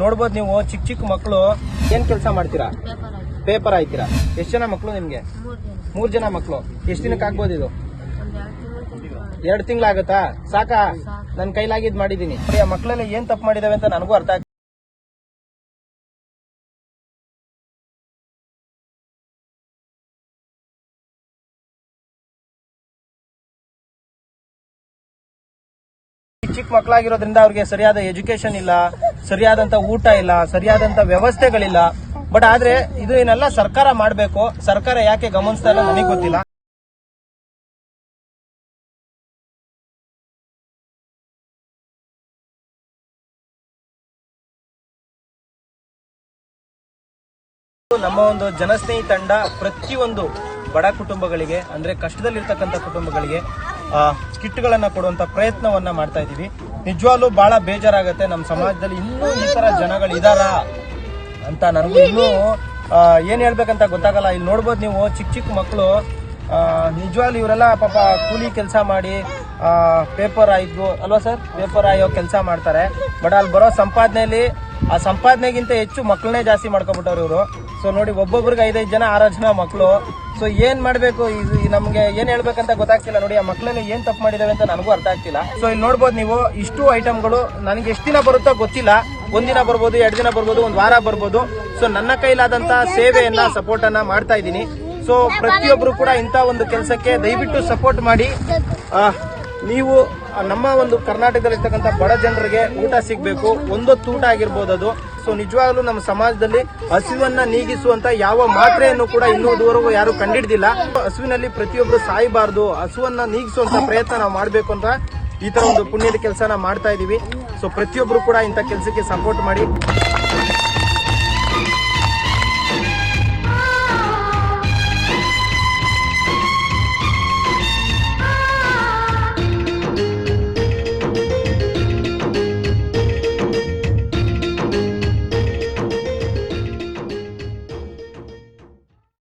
ನೋಡ್ಬೋದು ನೀವು ಚಿಕ್ಕ ಚಿಕ್ಕ ಮಕ್ಕಳು ಏನ್ ಕೆಲಸ ಮಾಡ್ತೀರಾ? ಪೇಪರ್ ಆಯ್ತು ಪೇಪರ್ ಆಯ್ತೀರಾ ಎಷ್ಟು ಜನ ಮಕ್ಕಳು ನಿಮ್ಗೆ? ಮೂರು ಜನ ಮಕ್ಕಳು ಎಷ್ಟು ದಿನಕ್ಕೆ ಆಗ್ಬೋದು ಇದು? ಎರಡು ತಿಂಗಳು ಎರಡು ತಿಂಗಳಾಗತ್ತಾ? ಸಾಕಾ? ನನ್ನ ನನ್ ಕೈಲಾಗಿದ್ ಮಾಡಿದೀನಿ. ಆ ಮಕ್ಕಳೆಲ್ಲ ಏನ್ ತಪ್ಪು ಮಾಡಿದಾವೆ ಅಂತ ನನಗೂ ಅರ್ಥ ಚಿಕ್ಕ ಮಕ್ಕಳಾಗಿರೋದ್ರಿಂದ ಅವ್ರಿಗೆ ಸರಿಯಾದ ಎಜುಕೇಶನ್ ಇಲ್ಲ, ಸರಿಯಾದಂತ ಊಟ ಇಲ್ಲ, ಸರಿಯಾದಂತ ವ್ಯವಸ್ಥೆಗಳಿಲ್ಲ. ಬಟ್ ಆದ್ರೆ ಇದು ಏನೆಲ್ಲ ಸರ್ಕಾರ ಮಾಡಬೇಕು, ಸರ್ಕಾರ ಯಾಕೆ ಗಮನಿಸ್ತಾ ಇಲ್ಲ ನನಗೆ ಗೊತ್ತಿಲ್ಲ. ನಮ್ಮ ಒಂದು ಜನಸ್ನೇಹಿ ತಂಡ ಪ್ರತಿಯೊಂದು ಬಡ ಕುಟುಂಬಗಳಿಗೆ, ಅಂದ್ರೆ ಕಷ್ಟದಲ್ಲಿರ್ತಕ್ಕಂಥ ಕುಟುಂಬಗಳಿಗೆ ಕಿಟ್ಗಳನ್ನ ಕೊಡುವಂತ ಪ್ರಯತ್ನವನ್ನ ಮಾಡ್ತಾ ಇದೀವಿ ನಿಜವಾಗ್ಲೂ ಬಹಳ ಬೇಜಾರಾಗುತ್ತೆ. ನಮ್ಮ ಸಮಾಜದಲ್ಲಿ ಇನ್ನೂ ಈ ಥರ ಜನಗಳು ಇದ್ದಾರಾ ಅಂತ ನನಗೂ ಇನ್ನೂ ಏನು ಹೇಳ್ಬೇಕಂತ ಗೊತ್ತಾಗಲ್ಲ. ಇಲ್ಲಿ ನೋಡ್ಬೋದು ನೀವು, ಚಿಕ್ಕ ಚಿಕ್ಕ ಮಕ್ಕಳು ನಿಜವಾಗ್ಲೂ ಇವರೆಲ್ಲ ಪಾಪ ಕೂಲಿ ಕೆಲಸ ಮಾಡಿ ಪೇಪರ್ ಆಯ್ದು ಅಲ್ವಾ ಸರ್ ಪೇಪರ್ ಆಯೋ ಕೆಲಸ ಮಾಡ್ತಾರೆ. ಬಟ್ ಅಲ್ಲಿ ಬರೋ ಸಂಪಾದನೆಯಲ್ಲಿ, ಆ ಸಂಪಾದನೆಗಿಂತ ಹೆಚ್ಚು ಮಕ್ಕಳನ್ನೇ ಜಾಸ್ತಿ ಮಾಡ್ಕೊಬಿಟ್ಟವ್ರು ಇವರು. ಸೊ ನೋಡಿ, ಒಬ್ಬೊಬ್ರಿಗೆ ಐದೈದು ಜನ, ಆರು ಜನ ಮಕ್ಕಳು ಸೊ ಏನ್ ಮಾಡ್ಬೇಕು? ನಮಗೆ ಏನ್ ಹೇಳ್ಬೇಕಂತ ಗೊತ್ತಾಗ್ತಿಲ್ಲ ನೋಡಿ, ಆ ಮಕ್ಕಳಲ್ಲಿ ಏನ್ ತಪ್ಪು ಮಾಡಿದಾವೆ ಅಂತ ನನಗೂ ಅರ್ಥ ಆಗ್ತಿಲ್ಲ. ಸೊ ಇಲ್ಲಿ ನೋಡ್ಬೋದು ನೀವು, ಇಷ್ಟು ಐಟಮ್ಗಳು ನನಗೆ ಎಷ್ಟು ದಿನ ಬರುತ್ತೋ ಗೊತ್ತಿಲ್ಲ. ಒಂದಿನ ಬರ್ಬೋದು, ಎರಡು ದಿನ ಬರ್ಬೋದು, ಒಂದು ವಾರ ಬರ್ಬೋದು. ಸೊ ನನ್ನ ಕೈಲಾದಂತ ಸೇವೆಯನ್ನ ಸಪೋರ್ಟ್ ಅನ್ನ ಮಾಡ್ತಾ ಇದ್ದೀನಿ. ಸೊ ಪ್ರತಿಯೊಬ್ಬರು ಕೂಡ ಇಂಥ ಒಂದು ಕೆಲಸಕ್ಕೆ ದಯವಿಟ್ಟು ಸಪೋರ್ಟ್ ಮಾಡಿ. ನೀವು ನಮ್ಮ ಒಂದು ಕರ್ನಾಟಕದಲ್ಲಿರ್ತಕ್ಕಂಥ ಬಡ ಜನರಿಗೆ ಊಟ ಸಿಗಬೇಕು. ಒಂದೊತ್ತು ಊಟ ಆಗಿರ್ಬೋದು ಅದು. ಸೊ ನಿಜವಾಗ್ಲೂ ನಮ್ಮ ಸಮಾಜದಲ್ಲಿ ಹಸಿವನ್ನ ನೀಗಿಸುವಂತ ಯಾವ ಮಾತ್ರೆಯನ್ನು ಕೂಡ ಇನ್ನೂವರೆಗೂ ಯಾರು ಕಂಡಿಡ್ದಿಲ್ಲ. ಹಸುವಿನಲ್ಲಿ ಪ್ರತಿಯೊಬ್ರು ಸಾಯಬಾರ್ದು. ಹಸುವನ್ನ ನೀಗಿಸುವಂತ ಪ್ರಯತ್ನ ನಾವು ಮಾಡಬೇಕು ಅಂತ ಈ ತರ ಒಂದು ಪುಣ್ಯದ ಕೆಲಸನ ಮಾಡ್ತಾ ಇದೀವಿ. ಸೊ ಪ್ರತಿಯೊಬ್ರು ಕೂಡ ಇಂಥ ಕೆಲಸಕ್ಕೆ ಸಪೋರ್ಟ್ ಮಾಡಿ.